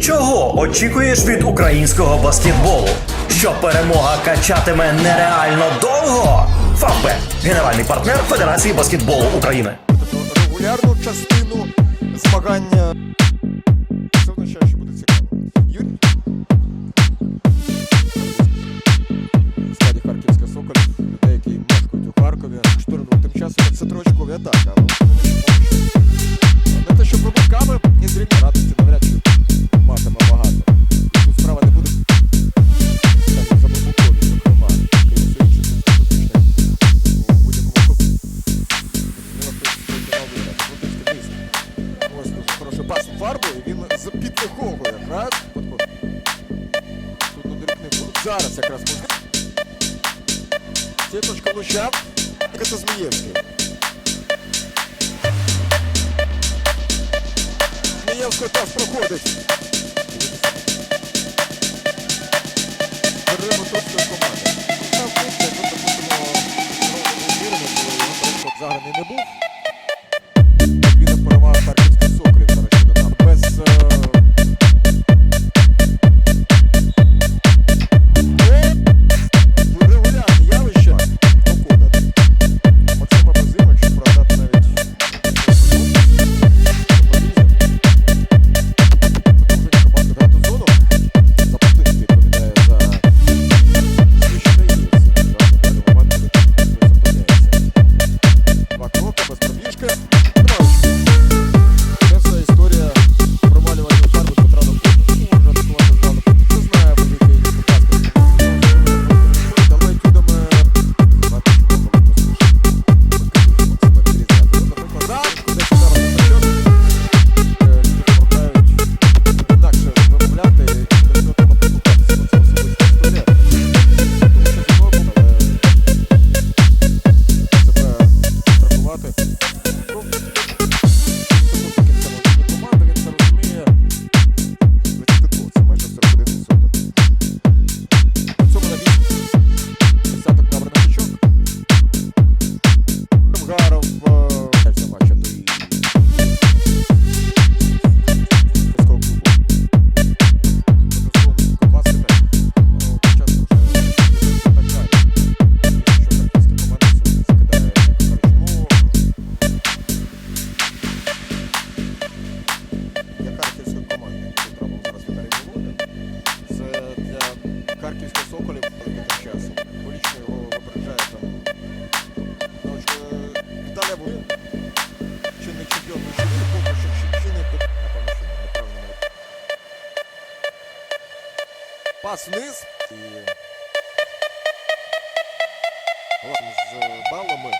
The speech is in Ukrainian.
Чого очікуєш від українського баскетболу? Що перемога качатиме нереально довго? ФАПЕ генеральний партнер Федерації баскетболу України. Регулярну частину змагання. Це означає, що буде цікаво. Юрій. Харківська Соколь, деякі які мешкають у Харкові. Штурм тим часом це трочкові атака. Зараз якраз можна. Сіточку ну влучав. Це Змієвський. Змієвський теж проходить. Беремо точної команди. Там функція, ми пропустимо, коли його просто взагалі не був. пас вниз. І... З балами.